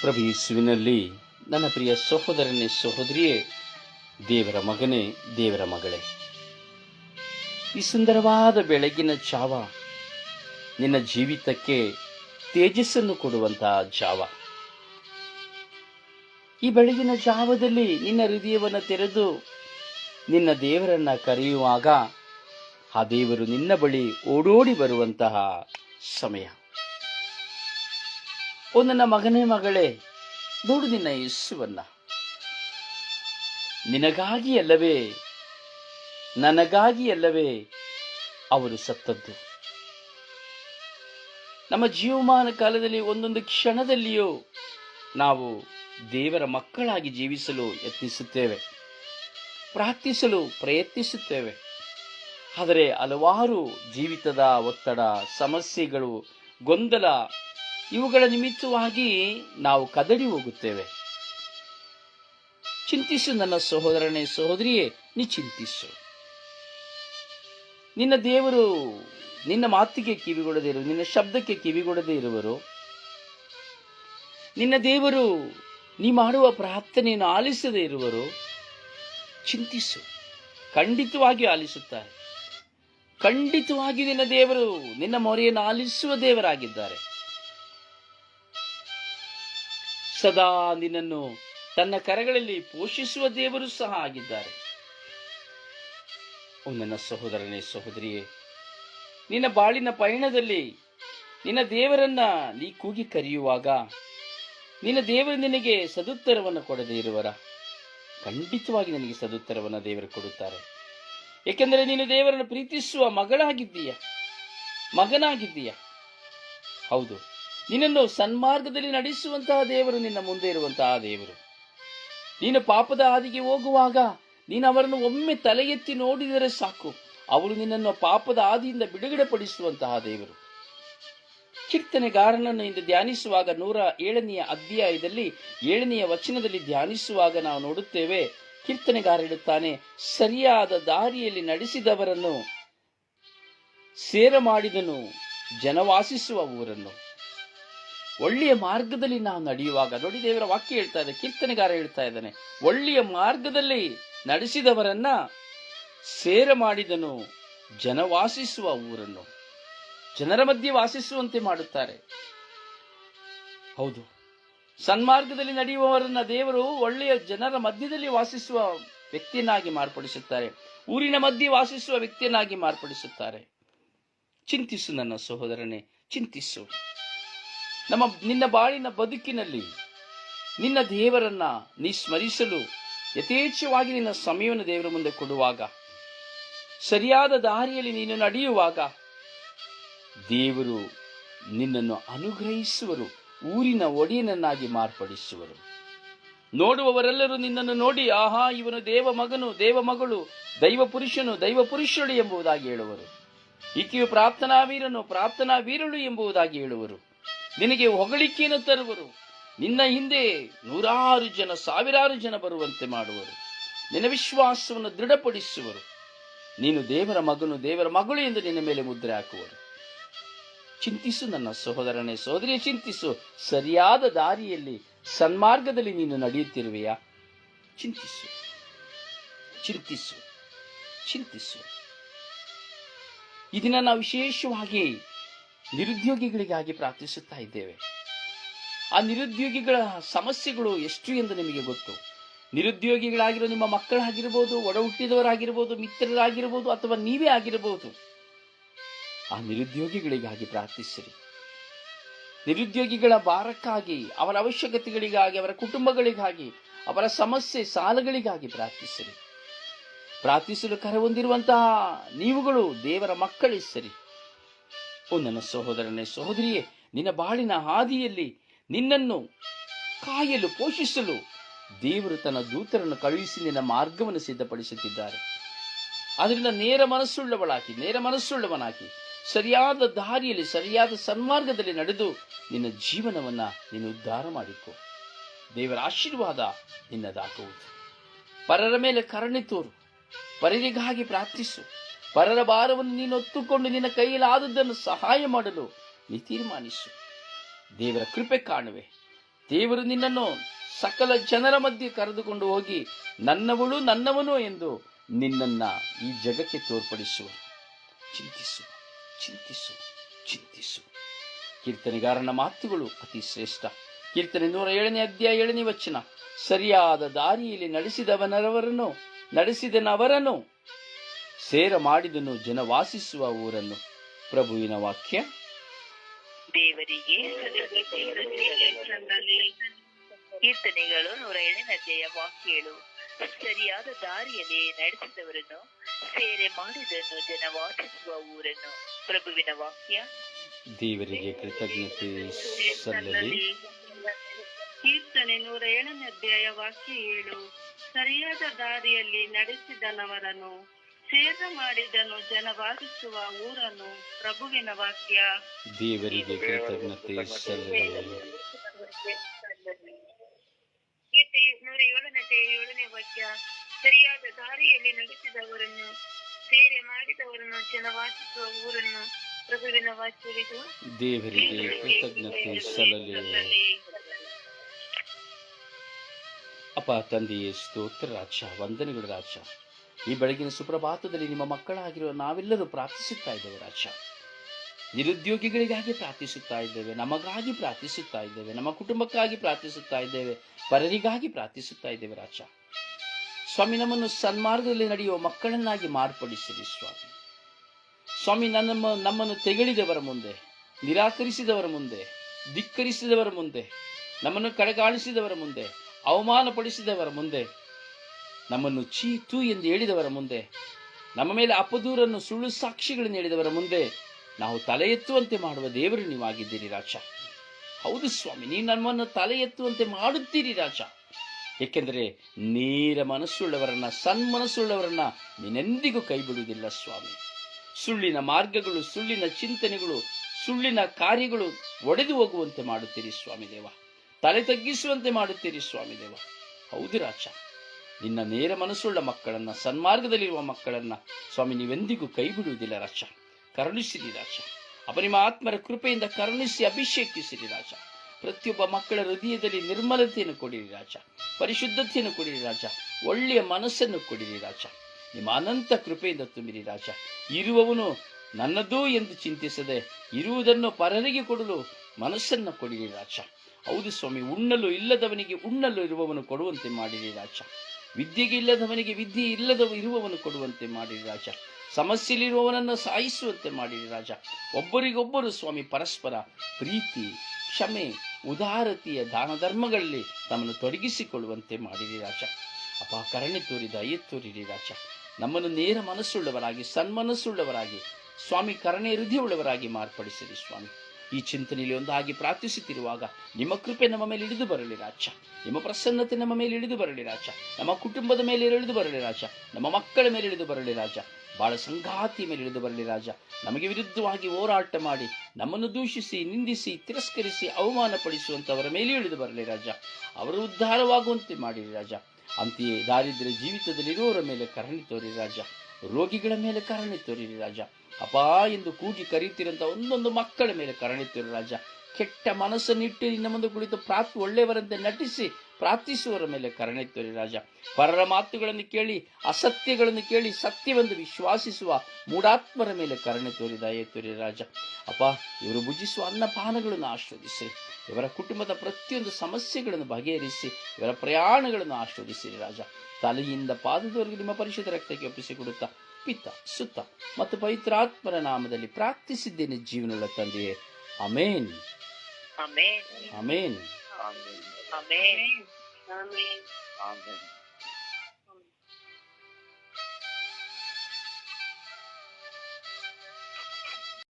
ಪ್ರಭು ಯೇಸುವಿನಲ್ಲಿ, ನನ್ನ ಪ್ರಿಯ ಸಹೋದರನೇ ಸಹೋದರಿಯೇ, ದೇವರ ಮಗನೇ, ದೇವರ ಮಗಳೇ. ಈ ಸುಂದರವಾದ ಬೆಳಗಿನ ಜಾವ ನಿನ್ನ ಜೀವಿತಕ್ಕೆ ತೇಜಸ್ಸನ್ನು ಕೊಡುವಂತಹ ಜಾವ ಈ ಬೆಳಗಿನ ಜಾವದಲ್ಲಿ ನಿನ್ನ ಹೃದಯವನ್ನು ತೆರೆದು ನಿನ್ನ ದೇವರನ್ನ ಕರೆಯುವಾಗ, ಆ ದೇವರು ನಿನ್ನ ಬಳಿ ಓಡೋಡಿ ಬರುವಂತಹ ಸಮಯ. ಓ, ನನ್ನ ಮಗನೇ, ಮಗಳೇ, ನೋಡು ನಿನ್ನ ಯೇಸುವನ್ನ. ನಿನಗಾಗಿ ಅಲ್ಲವೇ, ನನಗಾಗಿ ಅಲ್ಲವೇ ಅವರು ಸತ್ತದ್ದು. ನಮ್ಮ ಜೀವಮಾನ ಕಾಲದಲ್ಲಿ ಒಂದೊಂದು ಕ್ಷಣದಲ್ಲಿಯೂ ನಾವು ದೇವರ ಮಕ್ಕಳಾಗಿ ಜೀವಿಸಲು ಯತ್ನಿಸುತ್ತೇವೆ, ಪ್ರಾರ್ಥಿಸಲು ಪ್ರಯತ್ನಿಸುತ್ತೇವೆ. ಆದರೆ ಹಲವಾರು ಜೀವಿತದ ಒತ್ತಡ, ಸಮಸ್ಯೆಗಳು, ಗೊಂದಲ ಇವುಗಳ ನಿಮಿತ್ತವಾಗಿ ನಾವು ಕದಡಿ ಹೋಗುತ್ತೇವೆ. ಚಿಂತಿಸು ನನ್ನ ಸಹೋದರನೇ ಸಹೋದರಿಯೇ ನೀ ಚಿಂತಿಸು ನಿನ್ನ ದೇವರು ನಿನ್ನ ಮಾತಿಗೆ ಕಿವಿಗೊಡದೇ ಇರುವರು ನಿನ್ನ ಶಬ್ದಕ್ಕೆ ಕಿವಿಗೊಡದೇ ಇರುವರು. ನಿನ್ನ ದೇವರು ನೀ ಮಾಡುವ ಪ್ರಾರ್ಥನೆಯನ್ನು ಆಲಿಸದೇ ಇರುವರು. ಚಿಂತಿಸು, ಖಂಡಿತವಾಗಿ ಆಲಿಸುತ್ತಾರೆ. ಖಂಡಿತವಾಗಿ ನಿನ್ನ ದೇವರು ನಿನ್ನ ಮೊರೆಯನ್ನು ಆಲಿಸುವ ದೇವರಾಗಿದ್ದಾರೆ. ಸದಾ ನಿನ್ನನ್ನು ತನ್ನ ಕರಗಳಲ್ಲಿ ಪೋಷಿಸುವ ದೇವರು ಸಹ ಆಗಿದ್ದಾರೆ. ನನ್ನ ಸಹೋದರನೇ ಸಹೋದರಿಯೇ, ನಿನ್ನ ಬಾಳಿನ ಪಯಣದಲ್ಲಿ ನಿನ್ನ ದೇವರನ್ನ ನೀ ಕೂಗಿ ಕರೆಯುವಾಗ ನಿನ್ನ ದೇವರು ನಿನಗೆ ಸದುತ್ತರವನ್ನು ಕೊಡದೇ ಇರುವರ? ಖಂಡಿತವಾಗಿ ನಿನಗೆ ಸದುತ್ತರವನ್ನು ದೇವರು ಕೊಡುತ್ತಾರೆ. ಏಕೆಂದರೆ ನೀನು ದೇವರನ್ನು ಪ್ರೀತಿಸುವ ಮಗಳಾಗಿದ್ದೀಯ, ಮಗನಾಗಿದ್ದೀಯ. ಹೌದು ನಿನ್ನನ್ನು ಸನ್ಮಾರ್ಗದಲ್ಲಿ ನಡೆಸುವಂತಹ ದೇವರು, ನಿನ್ನ ಮುಂದೆ ಇರುವಂತಹ ದೇವರು. ನೀನು ಪಾಪದ ಹಾದಿಗೆ ಹೋಗುವಾಗ ನೀನು ಅವರನ್ನು ಒಮ್ಮೆ ತಲೆ ಎತ್ತಿ ನೋಡಿದರೆ ಸಾಕು. ಅವರು ನಿನ್ನನ್ನು ಪಾಪದ ಹಾದಿಯಿಂದ ಬಿಡುಗಡೆ ಪಡಿಸುವಂತಹ ದೇವರು. ಕೀರ್ತನೆಗಾರನನ್ನು ಇಂದು ಧ್ಯಾನಿಸುವಾಗ ನೂರ ಏಳನೆಯ ಅಧ್ಯಾಯದಲ್ಲಿ ಏಳನೆಯ ವಚನದಲ್ಲಿ ಧ್ಯಾನಿಸುವಾಗ ನಾವು ನೋಡುತ್ತೇವೆ, ಕೀರ್ತನೆಗಾರ ಹೇಳುತ್ತಾನೆ, ಸರಿಯಾದ ದಾರಿಯಲ್ಲಿ ನಡೆಸಿದವರನ್ನು ಸೇರ ಮಾಡಿದನು ಜನವಾಸಿಸುವ ಊರನ್ನು. ಒಳ್ಳೆಯ ಮಾರ್ಗದಲ್ಲಿ ನಾವು ನಡೆಯುವಾಗ, ನೋಡಿ ದೇವರ ವಾಕ್ಯ ಹೇಳ್ತಾ ಇದೆ, ಕೀರ್ತನೆಗಾರ ಹೇಳ್ತಾ ಇದ್ದಾನೆ. ಒಳ್ಳೆಯ ಮಾರ್ಗದಲ್ಲಿ ನಡೆಸಿದವರನ್ನ ಸೇರ ಮಾಡಿದನು ಜನವಾಸಿಸುವ ಊರನ್ನು. ಜನರ ಮಧ್ಯೆ ವಾಸಿಸುವಂತೆ ಮಾಡುತ್ತಾರೆ. ಹೌದು. ಸನ್ಮಾರ್ಗದಲ್ಲಿ ನಡೆಯುವವರನ್ನ ದೇವರು ಒಳ್ಳೆಯ ಜನರ ಮಧ್ಯದಲ್ಲಿ ವಾಸಿಸುವ ವ್ಯಕ್ತಿಯನ್ನಾಗಿ ಮಾರ್ಪಡಿಸುತ್ತಾರೆ. ಊರಿನ ಮಧ್ಯೆ ವಾಸಿಸುವ ವ್ಯಕ್ತಿಯನ್ನಾಗಿ ಮಾರ್ಪಡಿಸುತ್ತಾರೆ. ಚಿಂತಿಸು ನನ್ನ ಸಹೋದರನೇ, ಚಿಂತಿಸು. ನಮ್ಮ ನಿನ್ನ ಬಾಳಿನ ಬದುಕಿನಲ್ಲಿ ನಿನ್ನ ದೇವರನ್ನ ನೀ ಸ್ಮರಿಸಲು ಯಥೇಚ್ಛವಾಗಿ ನಿನ್ನ ಸಮಯವನ್ನು ದೇವರ ಮುಂದೆ ಕೊಡುವಾಗ, ಸರಿಯಾದ ದಾರಿಯಲ್ಲಿ ನೀನು ನಡೆಯುವಾಗ ದೇವರು ನಿನ್ನನ್ನು ಅನುಗ್ರಹಿಸುವರು, ಊರಿನ ಒಡೆಯನನ್ನಾಗಿ ಮಾರ್ಪಡಿಸುವರು. ನೋಡುವವರೆಲ್ಲರೂ ನಿನ್ನನ್ನು ನೋಡಿ, ಆಹಾ, ಇವನು ದೇವ ಮಗನು, ದೇವ ಮಗಳು, ದೈವ ಪುರುಷನು, ದೈವ ಪುರುಷಳು ಎಂಬುದಾಗಿ ಹೇಳುವರು. ಈಕೆಯು ಪ್ರಾರ್ಥನಾ ವೀರನು ಪ್ರಾರ್ಥನಾ ವೀರಳು ಎಂಬುದಾಗಿ ಹೇಳುವರು. ನಿನಗೆ ಹೊಗಳಿಕೆಯನ್ನು ತರುವರು. ನಿನ್ನ ಹಿಂದೆ ನೂರಾರು ಜನ, ಸಾವಿರಾರು ಜನ ಬರುವಂತೆ ಮಾಡುವರು. ನಿನ್ನ ವಿಶ್ವಾಸವನ್ನು ದೃಢಪಡಿಸುವರು. ನೀನು ದೇವರ ಮಗನು, ದೇವರ ಮಗಳು ಎಂದು ನಿನ್ನ ಮೇಲೆ ಮುದ್ರೆ ಹಾಕುವರು. ಚಿಂತಿಸು ನನ್ನ ಸಹೋದರನೇ ಸಹೋದರಿಯ ಚಿಂತಿಸು. ಸರಿಯಾದ ದಾರಿಯಲ್ಲಿ, ಸನ್ಮಾರ್ಗದಲ್ಲಿ ನೀನು ನಡೆಯುತ್ತಿರುವೆಯಾ? ಚಿಂತಿಸು. ಚಿಂತಿಸು. ಚಿಂತಿಸು. ಇದನ್ನ ದಿನ ನಾವು ವಿಶೇಷವಾಗಿ ನಿರುದ್ಯೋಗಿಗಳಿಗಾಗಿ ಪ್ರಾರ್ಥಿಸುತ್ತಾ ಇದ್ದೇವೆ. ಆ ನಿರುದ್ಯೋಗಿಗಳ ಸಮಸ್ಯೆಗಳು ಎಷ್ಟು ಎಂದು ನಿಮಗೆ ಗೊತ್ತು? ನಿರುದ್ಯೋಗಿಗಳಾಗಿರೋ ನಿಮ್ಮ ಮಕ್ಕಳಾಗಿರ್ಬೋದು ಒಡ ಹುಟ್ಟಿದವರಾಗಿರ್ಬೋದು ಮಿತ್ರರಾಗಿರ್ಬೋದು ಅಥವಾ ನೀವೇ ಆಗಿರಬಹುದು ಆ ನಿರುದ್ಯೋಗಿಗಳಿಗಾಗಿ ಪ್ರಾರ್ಥಿಸಿರಿ. ನಿರುದ್ಯೋಗಿಗಳ ಭಾರಕ್ಕಾಗಿ, ಅವರ ಅವಶ್ಯಕತೆಗಳಿಗಾಗಿ, ಅವರ ಕುಟುಂಬಗಳಿಗಾಗಿ, ಅವರ ಸಮಸ್ಯೆ ಸಾಲಗಳಿಗಾಗಿ ಪ್ರಾರ್ಥಿಸಿರಿ. ಪ್ರಾರ್ಥಿಸಲು ಕರೆ ಹೊಂದಿರುವಂತಹ ನೀವುಗಳು ದೇವರ ಮಕ್ಕಳಿಸರಿ. ಓ ನನ್ನ ಸಹೋದರನೇ ಸಹೋದರಿಯೇ, ನಿನ್ನ ಬಾಳಿನ ಹಾದಿಯಲ್ಲಿ ನಿನ್ನನ್ನು ಕಾಯಲು, ಪೋಷಿಸಲು ದೇವರು ತನ್ನ ದೂತರನ್ನು ಕಳುಹಿಸಿ ನಿನ್ನ ಮಾರ್ಗವನ್ನು ಸಿದ್ಧಪಡಿಸುತ್ತಿದ್ದಾರೆ. ಅದರಿಂದ ನೇರ ಮನಸ್ಸುಳ್ಳವಳಾಕಿ ನೇರ ಮನಸ್ಸುಳ್ಳವನಾಕಿ ಸರಿಯಾದ ದಾರಿಯಲ್ಲಿ, ಸರಿಯಾದ ಸನ್ಮಾರ್ಗದಲ್ಲಿ ನಡೆದು ನಿನ್ನ ಜೀವನವನ್ನ ನೀನು ಉದ್ಧಾರ ಮಾಡಿಕೊ. ದೇವರ ಆಶೀರ್ವಾದ ನಿನ್ನದಾಗುವುದು. ಪರರ ಮೇಲೆ ಕರುಣೆ ತೋರು. ಪರರಿಗಾಗಿ ಪ್ರಾರ್ಥಿಸು. ಪರರ ಭಾರವನ್ನು ನೀನು ಒತ್ತುಕೊಂಡು ನಿನ್ನ ಕೈಯಲ್ಲಾದದ್ದನ್ನು ಸಹಾಯ ಮಾಡಲು ನೀ ತೀರ್ಮಾನಿಸು. ದೇವರ ಕೃಪೆ ಕಾಣುವೆ. ದೇವರು ನಿನ್ನನ್ನು ಸಕಲ ಜನರ ಮಧ್ಯೆ ಕರೆದುಕೊಂಡು ಹೋಗಿ ನನ್ನವಳು ನನ್ನವನು ಎಂದು ನಿನ್ನನ್ನ ಈ ಜಗಕ್ಕೆ ತೋರ್ಪಡಿಸುವ ಚಿಂತಿಸು ಚಿಂತಿಸು ಚಿಂತಿಸು. ಕೀರ್ತನೆಗಾರನ ಮಾತುಗಳು ಅತಿ ಶ್ರೇಷ್ಠ. ಕೀರ್ತನೆ ನೂರ ಏಳನೇ ಅಧ್ಯಾಯ ಏಳನೇ ವಚನ. ಸರಿಯಾದ ದಾರಿಯಲ್ಲಿ ನಡೆಸಿದವನರವರನ್ನು, ನಡೆಸಿದನವರನ್ನು ಸೇರ ಮಾಡಿದನು ಜನ ವಾಸಿಸುವ ಊರನ್ನು. ಪ್ರಭುವಿನ ವಾಕ್ಯ ದೇವರಿಗೆ. ಕೀರ್ತನೆಗಳು ನೂರ ಅಧ್ಯಾಯ ವಾಕ್ಯಗಳು ಸರಿಯಾದ ದಾರಿಯಲ್ಲಿ ನಡೆಸಿದವರನ್ನು ಸೇರೆ ಮಾಡಿದನ್ನು ಜನ ವಾಸಿಸುವ ಊರನ್ನು. ಪ್ರಭುವಿನ ವಾಕ್ಯ ದೇವರಿಗೆ ಕೃತಜ್ಞತೆ ಸಲ್ಲಲಿ. ಕೀರ್ತನೆ ನೂರ ಏಳನೇ ಅಧ್ಯಾಯ ವಾಕ್ಯ ಏಳು. ಸರಿಯಾದ ದಾರಿಯಲ್ಲಿ ನಡೆಸಿದನವರನ್ನು ಸೇರ ಮಾಡಿದನು ಜನ ವಾಸಿಸುವ ಊರನ್ನು ಪ್ರಭುವಿನ ವಾಕ್ಯ. ದೇವರಿಗೆ ಕೃತಜ್ಞತೆ ಗೀತೆ ನೂರ ಏಳನೇ ಅಧ್ಯಾಯ ಏಳನೇ ವಾಕ್ಯ. ಸರಿಯಾದ ದಾರಿಯಲ್ಲಿ ನಡೆಸಿದವರನ್ನು ಸೇರೆ ಮಾಡಿದವರನ್ನು ಜನ ವಾಸಿಸುವ ಊರನ್ನು ಪ್ರಭುವಿನ ವಾಕ್ಯವಿದು ದೇವರಿಗೆ ಕೃತಜ್ಞತೆ ಸಲ್ಲಲಿ. ಅಪ್ಪ ತಂದೆಯೇ ಸ್ತೋತ್ರ ರಾಜ ವಂದನೆಗಳು ರಾಜ. ಈ ಬೆಳಗಿನ ಸುಪ್ರಭಾತದಲ್ಲಿ ನಿಮ್ಮ ಮಕ್ಕಳಾಗಿರುವ ನಾವೆಲ್ಲರೂ ಪ್ರಾರ್ಥಿಸುತ್ತಾ ಇದ್ದೇವೆ ರಾಜ. ನಿರುದ್ಯೋಗಿಗಳಿಗಾಗಿ ಪ್ರಾರ್ಥಿಸುತ್ತಾ ಇದ್ದೇವೆ, ನಮಗಾಗಿ ಪ್ರಾರ್ಥಿಸುತ್ತಾ ಇದ್ದೇವೆ, ನಮ್ಮ ಕುಟುಂಬಕ್ಕಾಗಿ ಪ್ರಾರ್ಥಿಸುತ್ತಾ ಇದ್ದೇವೆ, ಪರರಿಗಾಗಿ ಪ್ರಾರ್ಥಿಸುತ್ತಾ ಇದ್ದೇವೆ ರಾಜ. ಸ್ವಾಮಿ, ನಮ್ಮನ್ನು ಸನ್ಮಾರ್ಗದಲ್ಲಿ ನಡೆಯುವ ಮಕ್ಕಳನ್ನಾಗಿ ಮಾರ್ಪಡಿಸಿರಿ ಸ್ವಾಮಿ. ಸ್ವಾಮಿ ನಮ್ಮ ನಮ್ಮನ್ನು ತೆಗಳಿದವರ ಮುಂದೆ, ನಿರಾಕರಿಸಿದವರ ಮುಂದೆ, ಧಿಕ್ಕರಿಸಿದವರ ಮುಂದೆ, ನಮ್ಮನ್ನು ಕಡೆಗಾಣಿಸಿದವರ ಮುಂದೆ, ಅವಮಾನಪಡಿಸಿದವರ ಮುಂದೆ ನಮ್ಮನ್ನು ಚೀತು ಎಂದು ಹೇಳಿದವರ ಮುಂದೆ, ನಮ್ಮ ಮೇಲೆ ಅಪದೂರನ್ನು ಸುಳ್ಳು ಸಾಕ್ಷಿಗಳನ್ನು ಹೇಳಿದವರ ಮುಂದೆ ನಾವು ತಲೆ ಎತ್ತುವಂತೆ ಮಾಡುವ ದೇವರು ನೀವಾಗಿದ್ದೀರಿ ರಾಜ. ಹೌದು ಸ್ವಾಮಿ, ನೀವು ನಮ್ಮನ್ನು ತಲೆ ಎತ್ತುವಂತೆ ಮಾಡುತ್ತೀರಿ ರಾಜ. ಏಕೆಂದರೆ ನೇರ ಮನಸ್ಸುಳ್ಳವರನ್ನ, ಸನ್ಮನಸ್ಸುಳ್ಳವರನ್ನ ನೀನೆಂದಿಗೂ ಕೈ ಬಿಡುವುದಿಲ್ಲ ಸ್ವಾಮಿ. ಸುಳ್ಳಿನ ಮಾರ್ಗಗಳು, ಸುಳ್ಳಿನ ಚಿಂತನೆಗಳು, ಸುಳ್ಳಿನ ಕಾರ್ಯಗಳು ಒಡೆದು ಹೋಗುವಂತೆ ಮಾಡುತ್ತೀರಿ ಸ್ವಾಮಿ ದೇವ. ತಲೆ ತಗ್ಗಿಸುವಂತೆ ಮಾಡುತ್ತೀರಿ ಸ್ವಾಮಿ ದೇವ. ಹೌದು ರಾಜ. ನಿನ್ನ ನೇರ ಮನಸ್ಸುಳ್ಳ ಮಕ್ಕಳನ್ನ, ಸನ್ಮಾರ್ಗದಲ್ಲಿರುವ ಮಕ್ಕಳನ್ನ ಸ್ವಾಮಿ ನೀವೆಂದಿಗೂ ಕೈ ಬಿಡುವುದಿಲ್ಲ ರಾಜ. ಕರುಣಿಸಿರಿ ರಾಜ. ಅಪ ನಿಮ್ಮ ಆತ್ಮರ ಕೃಪೆಯಿಂದ ಕರುಣಿಸಿ ಅಭಿಷೇಕಿಸಿರಿ ರಾಜ. ಪ್ರತಿಯೊಬ್ಬ ಮಕ್ಕಳ ಹೃದಯದಲ್ಲಿ ನಿರ್ಮಲತೆಯನ್ನು ಕೊಡಿರಿ ರಾಜ. ಪರಿಶುದ್ಧತೆಯನ್ನು ಕೊಡಿರಿ ರಾಜ. ಒಳ್ಳೆಯ ಮನಸ್ಸನ್ನು ಕೊಡಿರಿ ರಾಜ. ನಿಮ್ಮ ಅನಂತ ಕೃಪೆಯಿಂದ ತುಂಬಿರಿ ರಾಜ. ಇರುವವನು ನನ್ನದು ಎಂದು ಚಿಂತಿಸದೆ ಇರುವುದನ್ನು ಪರರಿಗೆ ಕೊಡಲು ಮನಸ್ಸನ್ನು ಕೊಡಿರಿ ರಾಜ. ಹೌದು ಸ್ವಾಮಿ, ಉಣ್ಣಲು ಇಲ್ಲದವನಿಗೆ ಉಣ್ಣಲು ಇರುವವನು ಕೊಡುವಂತೆ ಮಾಡಿರಿ ರಾಜ. ವಿದ್ಯೆಗೆ ಇಲ್ಲದವನಿಗೆ ವಿದ್ಯೆ ಇಲ್ಲದವ ಇರುವವನು ಕೊಡುವಂತೆ ಮಾಡಿರಿ ರಾಜ. ಸಮಸ್ಯೆಯಲ್ಲಿರುವವನನ್ನು ಸಾಯಿಸುವಂತೆ ಮಾಡಿರಿ ರಾಜ. ಒಬ್ಬರಿಗೊಬ್ಬರು ಸ್ವಾಮಿ ಪರಸ್ಪರ ಪ್ರೀತಿ, ಕ್ಷಮೆ, ಉದಾರತೆಯ ದಾನ ಧರ್ಮಗಳಲ್ಲಿ ತಮ್ಮನ್ನು ತೊಡಗಿಸಿಕೊಳ್ಳುವಂತೆ ಮಾಡಿರಿ ರಾಜ. ಅಪ ಕರಣೆ ತೋರಿದ ದಯೆ ತೋರಿರಿ ರಾಜ. ನಮ್ಮನ್ನು ನೇರ ಮನಸ್ಸುಳ್ಳವರಾಗಿ, ಸನ್ಮನಸ್ಸುಳ್ಳವರಾಗಿ, ಸ್ವಾಮಿ ಕರುಣೆ ಹೃದಯವುಳ್ಳವರಾಗಿ ಮಾರ್ಪಡಿಸಿರಿ ಸ್ವಾಮಿ. ಈ ಚಿಂತನೆಯಲ್ಲಿ ಒಂದಾಗಿ ಪ್ರಾರ್ಥಿಸುತ್ತಿರುವಾಗ, ನಿಮ್ಮ ಕೃಪೆ ನಮ್ಮ ಮೇಲೆ ಇಳಿದು ಬರಲಿ ರಾಜ. ನಿಮ್ಮ ಪ್ರಸನ್ನತೆ ನಮ್ಮ ಮೇಲೆ ಇಳಿದು ಬರಲಿ ರಾಜ. ನಮ್ಮ ಕುಟುಂಬದ ಮೇಲೆ ಇಳಿದು ಬರಲಿ ರಾಜ. ನಮ್ಮ ಮಕ್ಕಳ ಮೇಲೆ ಇಳಿದು ಬರಲಿ ರಾಜ. ಬಾಳ ಸಂಗಾತಿ ಮೇಲೆ ಇಳಿದು ಬರಲಿ ರಾಜ. ನಮಗೆ ವಿರುದ್ಧವಾಗಿ ಹೋರಾಟ ಮಾಡಿ, ನಮ್ಮನ್ನು ದೂಷಿಸಿ, ನಿಂದಿಸಿ, ತಿರಸ್ಕರಿಸಿ, ಅವಮಾನಪಡಿಸುವಂಥವರ ಮೇಲೆ ಇಳಿದು ಬರಲಿ ರಾಜ. ಅವರು ಉದ್ಧಾರವಾಗುವಂತೆ ಮಾಡಿರಿ ರಾಜ. ಅಂತೆಯೇ ದಾರಿದ್ರ್ಯ ಜೀವಿತದಲ್ಲಿರುವವರ ಮೇಲೆ ಕರಣಿ ತೋರಿ ರಾಜ. ರೋಗಿಗಳ ಮೇಲೆ ಕರಣಿ ತೋರಿರಿ ರಾಜ. ಅಪಾ ಎಂದು ಕೂಗಿ ಕರೆಯುತ್ತಿರಂತ ಒಂದೊಂದು ಮಕ್ಕಳ ಮೇಲೆ ಕರಣಿತ್ತಿರು ರಾಜ. ಕೆಟ್ಟ ಮನಸ್ಸನ್ನಿಟ್ಟು ನಿನ್ನ ಮುಂದೆ ಕುಳಿತು ಪ್ರಾರ್ಥ್ ಒಳ್ಳೆಯವರಂತೆ ನಟಿಸಿ ಪ್ರಾರ್ಥಿಸುವವರ ಮೇಲೆ ಕರುಣೆ ತೋರಿ ರಾಜ. ಪರರ ಮಾತುಗಳನ್ನು ಕೇಳಿ, ಅಸತ್ಯಗಳನ್ನು ಕೇಳಿ, ಸತ್ಯವೆಂದು ವಿಶ್ವಾಸಿಸುವ ಮೂಢಾತ್ಮರ ಮೇಲೆ ಕರುಣೆ ತೋರಿ ದಯೆ ತೋರಿ ರಾಜ. ಅಪ್ಪ ಇವರು ಭುಜಿಸುವ ಅನ್ನಪಾನಗಳನ್ನು ಆಸ್ವಾದಿಸಿ ಇವರ ಕುಟುಂಬದ ಪ್ರತಿಯೊಂದು ಸಮಸ್ಯೆಗಳನ್ನು ಬಗೆಹರಿಸಿ, ಇವರ ಪ್ರಯಾಣಗಳನ್ನು ಆಸ್ವಾದಿಸಿರಿ ರಾಜ. ತಲೆಯಿಂದ ಪಾದದವರೆಗೆ ನಿಮ್ಮ ಪರಿಶುದ್ಧ ರಕ್ತಕ್ಕೆ ಒಪ್ಪಿಸಿಕೊಡುತ್ತಾ ಪಿತ್ತ ಸುತ್ತ ಮತ್ತು ಪವಿತ್ರಾತ್ಮರ ನಾಮದಲ್ಲಿ ಪ್ರಾರ್ಥಿಸಿದ್ದೇನೆ ಜೀವನಗಳ ತಂದೆಯೇ. Amen amen amen amen amen amen.